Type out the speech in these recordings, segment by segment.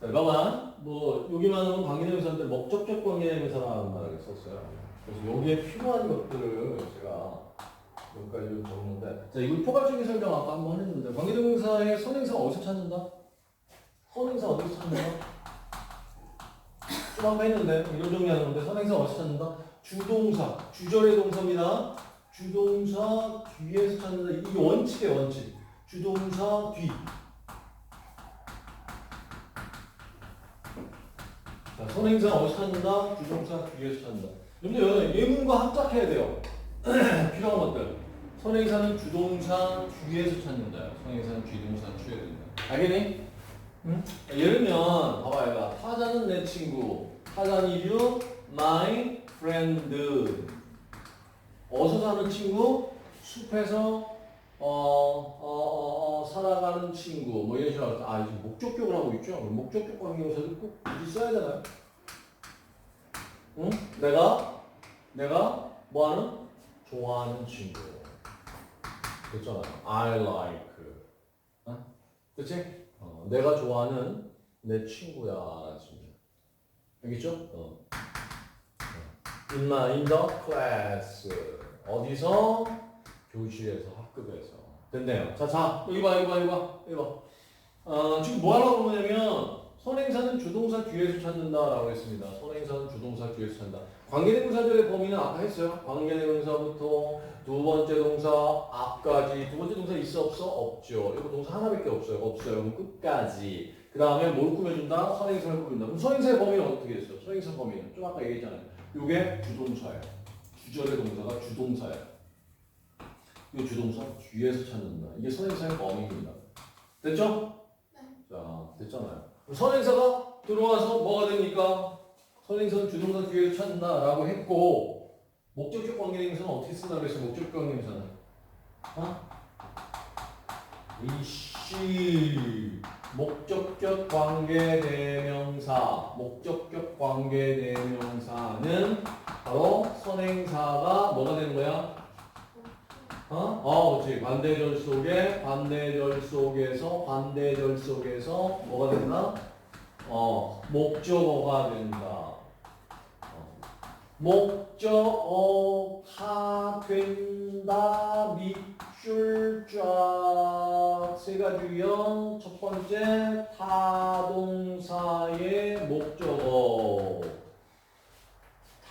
자, 봐봐. 뭐, 여기만은 관계대명사인데 목적격 관계대명사라는 말을 썼어요. 그래서 여기에 필요한 것들을 제가 여기까지 좀 적는데. 자, 이거 포괄적인 설명 아까 한번 했는데, 관계대명사의 선행사 어디서 찾는다? 선행사 어디서 찾는다? 좀 한번 했는데, 이런 정리하는 건데, 선행사 어디서 찾는다? 주동사, 주절의 동사입니다. 주동사 뒤에서 찾는다. 이게 원칙이에요, 원칙. 주동사 뒤. 자, 선행사 어디서 찾는다? 주동사 뒤에서 찾는다. 여러분들 예문과 합작해야 돼요. 필요한 것들. 선행사는 주동사 뒤에서 찾는다. 선행사는 뒤동사 뒤에 된다. 알겠니? 응? 예를 들면 봐봐 얘가 타자는 내 친구. 타자는 이류 my friend. 어디서 사는 친구? 숲에서 어, 어, 어, 어, 살아가는 친구 뭐 이런 식으로 아 이제 목적격을 하고 있죠 목적격 관계명사를 꼭 굳이 써야 되나요? 응? 내가 내가 뭐 하는? 좋아하는 친구 됐잖아 I like 어? 그치? 어, 내가 좋아하는 내 친구야 친구 알겠죠? 어. In my in the class 어디서? 교실에서 학급에서 됐네요. 자, 자 여기 봐, 여기 봐, 여기 봐, 여기 봐. 어, 지금 뭐 하려고 그러냐면 선행사는 주동사 뒤에서 찾는다라고 했습니다. 선행사는 주동사 뒤에서 찾는다. 관계대명사들의 범위는 아까 했어요. 관계대명사부터 두 번째 동사 앞까지 두 번째 동사 있어 없어 없죠. 이거 동사 하나밖에 없어요. 없어요. 그럼 끝까지. 그 다음에 뭘 꾸며준다? 선행사를 꾸민다. 그럼 선행사의 범위는 어떻게 됐어요? 선행사 범위는 좀 아까 얘기했잖아요. 이게 주동사예요. 주절의 동사가 주동사예요. 이 주동사 뒤에서 찾는다. 이게 선행사의 범위입니다. 됐죠? 네. 자, 됐잖아요. 선행사가 들어와서 뭐가 됩니까? 선행사는 주동사 뒤에서 찾는다라고 했고 목적격 관계대명사는 어떻게 쓴다고 그랬어? 목적격 관계대명사는 어? 이씨 목적격 관계대명사 목적격 관계대명사는 바로 선행사가 뭐가 되는 거야? 어? 어, 그렇지. 반대절 속에 반대절 속에서 반대절 속에서 뭐가 된다? 어, 목적어가 된다. 어. 목적어가 된다. 밑줄 쫙. 세 가지 유형. 첫 번째, 타동사의 목적어.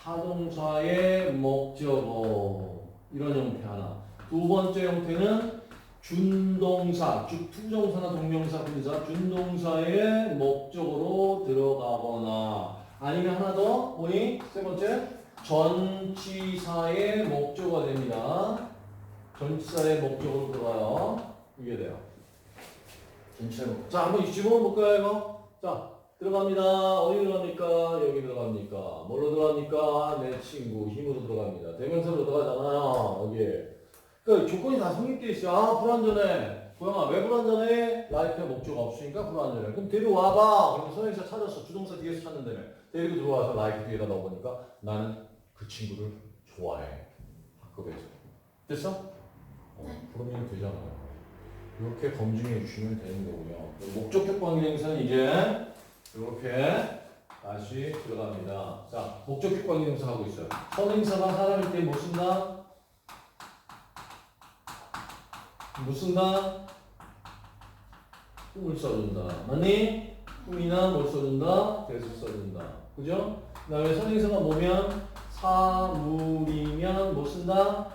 타동사의 목적어. 이런 형태 하나. 두 번째 형태는 준동사, 즉 투정사나 동명사, 분사, 준동사의 목적으로 들어가거나 아니면 하나 더 뭐니? 세 번째 전치사의 목적어가 됩니다. 전치사의 목적으로 들어가요. 이게 돼요. 전치사의 목적. 자, 한번 집어넣어 볼까요, 이거? 자, 들어갑니다. 어디 들어갑니까? 여기 들어갑니까? 뭘로 들어갑니까? 내 친구 힘으로 들어갑니다. 대명사로 들어가잖아요. 여기. 그 조건이 다 성립되어 있어. 아 불안전해. 고영아 왜 불안전해? 라이프에 목적 없으니까 불안전해. 그럼 데려와봐. 그럼 선행사 찾았어. 주동사 뒤에서 찾는다며. 데리고 들어와서 라이프 뒤에다 넣어보니까 나는 그 친구를 좋아해. 학급에서. 됐어? 어, 그러면 되잖아요. 이렇게 검증해 주시면 되는 거고요. 목적격 관계대명사는 이제 이렇게 다시 들어갑니다. 자, 목적격 관계대명사 하고 있어요. 선행사가 사람일 때뭐 쓴다? 무슨가? 꿈을 써준다. 맞니? 꿈이나 뭘 써준다? 대수 써준다. 그죠? 그 다음에 선행사가 뭐면? 사물이면 뭐 쓴다?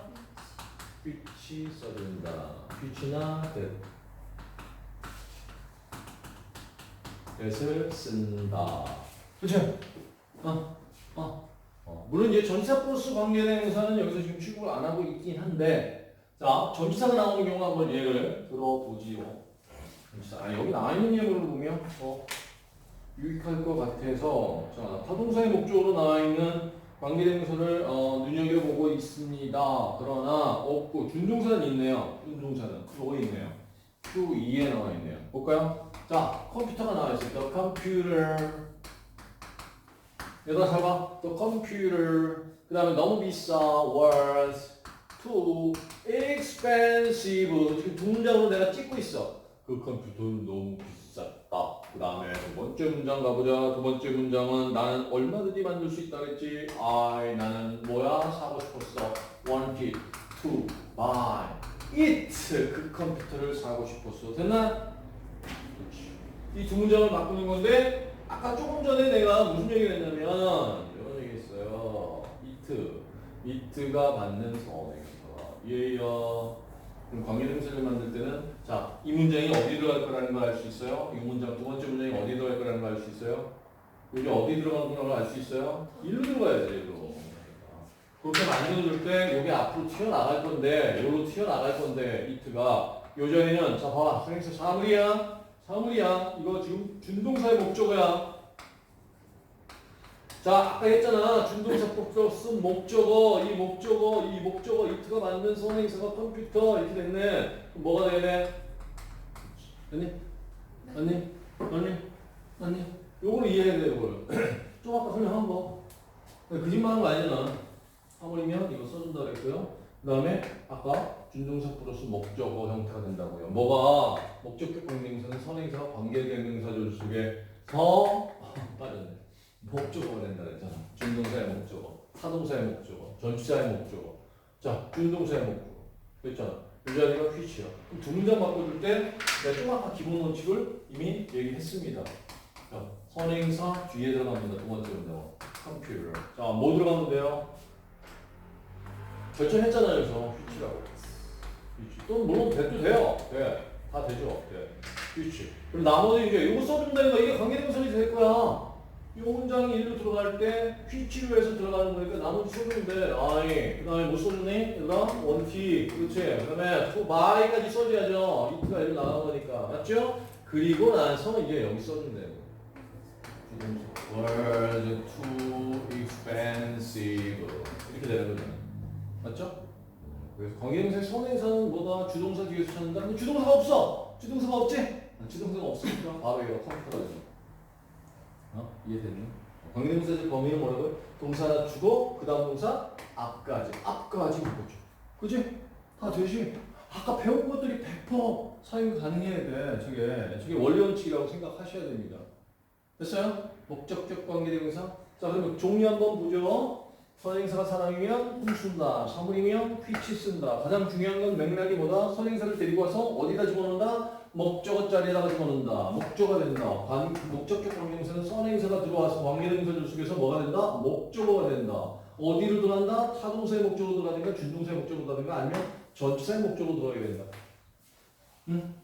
빛이 써준다. 빛이나 대. 대을 쓴다. 그죠? 어, 어, 어. 물론 이제 전치사 플러스 관계대명사는 여기서 지금 취급을 안 하고 있긴 한데, 자, 전치사가 나오는 경우 한번 예를 들어보지요. 전치사. 아, 여기 나와 있는 예문을 보면 어, 유익할 것 같아서 자, 타동사의 목적으로 나와 있는 관계대명사를 어, 눈여겨보고 있습니다. 그러나 없고 준동사는 있네요. 준동사는 요거 있네요. Q2에 나와 있네요. 볼까요? 자, 컴퓨터가 나와. The computer. 여기다 잘 봐. The computer. 그 다음에 너무 비싸. was too expensive. 지금 두 문장으로 내가 찍고 있어. 그 컴퓨터는 너무 비쌌다. 다음에 두 번째 문장 가보자. 두 번째 문장은 나는 얼마든지 만들 수 있다 그랬지. I 나는 뭐야 사고 싶었어. wanted to buy it 그 컴퓨터를 사고 싶었어. 됐나? 그렇지. 이 두 문장을 바꾸는 건데 아까 조금 전에 내가 무슨 얘기를 했냐면 이런 얘기 했어요. it it가 받는 선행사 예요. 그럼 관계대명사를 만들 때는 자, 이 문장이 어디 들어갈 거라는 걸 알 수 있어요? 이 문장 두 번째 문장이 어디 들어갈 거라는 걸 알 수 있어요? 여기 어디 들어가는 걸 알 수 있어요? 일로 들어가야죠, 일로. 그렇게 만들어줄 때 여기 앞으로 튀어나갈 건데 여기로 튀어나갈 건데 이트가 요전에는 자 봐봐 선생님 사물이야 사물이야 이거 지금 준동사의 목적어야 자 아까 했잖아 준동사 플러스 목적어 이 목적어 이 목적어 이트가 만든 선행사가 컴퓨터 이렇게 됐네 그럼 뭐가 돼야 돼? 됐니? 됐니? 됐니? 됐니? 요거를 이해해야 돼 요거를 좀 아까 설명한 거 거짓말한 거 아니잖아 사물이면 이거 써준다 그랬고요 그 다음에 아까 준동사 플러스 목적어 형태가 된다고요 뭐가 목적격 관계명사는 선행사와 관계대명사절 속에 서 목적어가 된다 그랬잖아. 준동사의 목적어, 타동사의 목적어, 전치사의 목적어. 자, 준동사의 목적어. 그랬잖아. 이 자리가 휘치야. 그럼 두 문장 바꿔줄 때 내가 좀 아까 기본 원칙을 이미 얘기했습니다. 자, 선행사 뒤에 들어갑니다. 두 번째 문장. 컴퓨터. 자, 뭐 들어가면 돼요? 결정했잖아요. 그래서 휘치라고. 휘치. 또 물론 돼도 돼요. 돼. 다 되죠. 돼. 휘치. 그럼 나머지 이제 이거 써준다는 거 이게 관계대명사이 될 거야. 이 문장이 일로 들어갈 때 휘치로 해서 들어가는 거니까 나머지 돼. 아이, 그 다음에 뭐 써주니? 얘들아? 원티, 그렇지? 그 다음에 to buy까지 써줘야죠. 이트가 일로 나간 거니까. 맞죠? 그리고 나서 이제 여기 써주면 돼요. was too expensive. 이렇게 되는 거죠. 맞죠? 그래서 관계대명사의 선행사는 뭐다? 주동사 뒤에서 찾는다? 근데 주동사가 없어! 주동사가 없지? 주동사가 없으니까 바로 이거 컴퓨터가 되죠. 어? 이해되니? 관계대명사의 범위는 뭐라고요? 동사 하나 주고 그 다음 동사 앞까지 앞까지 묶어줘 그지? 다 되지? 아까 배운 것들이 100% 사용이 가능해야 돼 저게 저게 원리 원칙이라고 생각하셔야 됩니다 됐어요? 목적격 관계대명사 자 그러면 종류 한번 보죠 선행사가 사람이면 훔쓴다 사물이면 휘치 쓴다 가장 중요한 건 맥락이 뭐다? 선행사를 데리고 와서 어디다 집어넣는다? 목적어 자리에다가 집어넣는다. 목적어가 된다. 관, 목적격 관계대명사는 선행사가 들어와서 관계대명사들 속에서 뭐가 된다? 목적어가 된다. 어디로 들어간다? 타동사의 목적으로 들어가든가 준동사의 목적으로 들어가든가 아니면 전치사의 목적으로 들어가게 된다. 응?